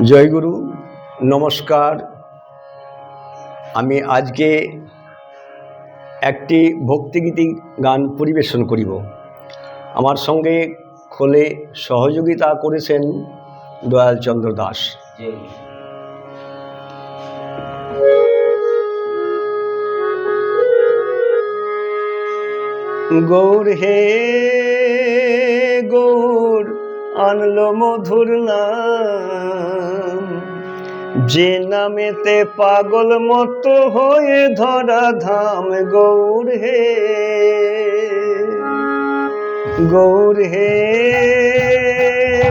জয়গুরু নমস্কার। আমি আজকে একটি ভক্তিগীতি গান পরিবেশন করিব। আমার সঙ্গে খোলে সহযোগিতা করেছেন দয়ালচন্দ্র দাস। গৌর হে গৌর আনলো মধুর নাম। যে নামেতে পাগল মতো হয়ে ধরা ধাম, গৌর হে। গৌর হে,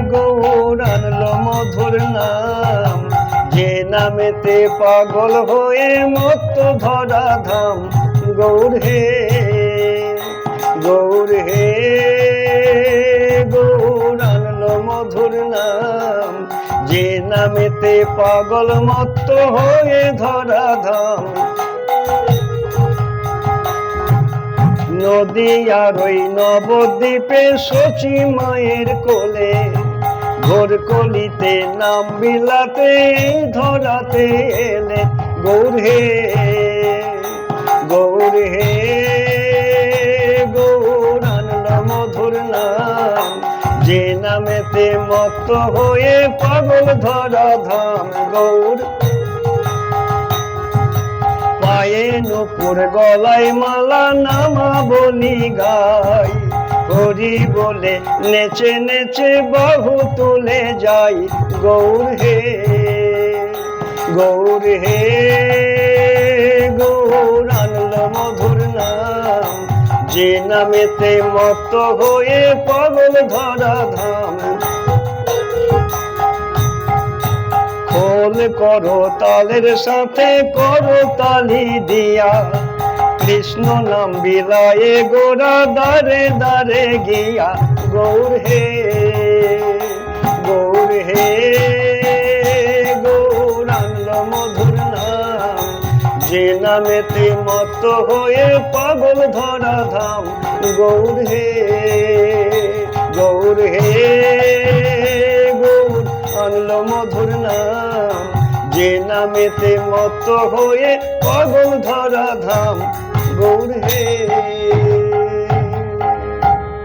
গৌর আনলো মধুর নাম। যে নামেতে পাগল হয়ে মতো ধরা ধাম, গৌর হে। গৌর হে নাম যে নামেতে পাগল মত হয়ে ধরা ধাম নদী আর ওই নবদ্বীপে শচী মায়ের কোলে ঘোর কলিতে নাম বিলাতে, ধরাতে এলে গৌর হে গৌর হে। নামেতে মত হয়ে পাগল ধরা ধাম গৌর। পায়ে নুপুর গলায় মালা নামা বলি গাই হরি বলে, নেচে নেচে বাহু তুলে যাই। গৌর হে গৌর হে। যে নামেতে মত হয়ে পাগল ধরা ধাম। খোল করো তালের সাথে, করো তালি দিয়া। কৃষ্ণ নাম বিলায়ে গোরা দারে দারে গিয়া, গৌর হে গৌর হে। নামেতে মত হয়ে পাগল ধরা ধাম। গৌর হে গৌর হে, গৌর, আনলো মধুর নাম। যে নামেতে মত হয়ে পাগল ধরা ধাম। গৌর হে।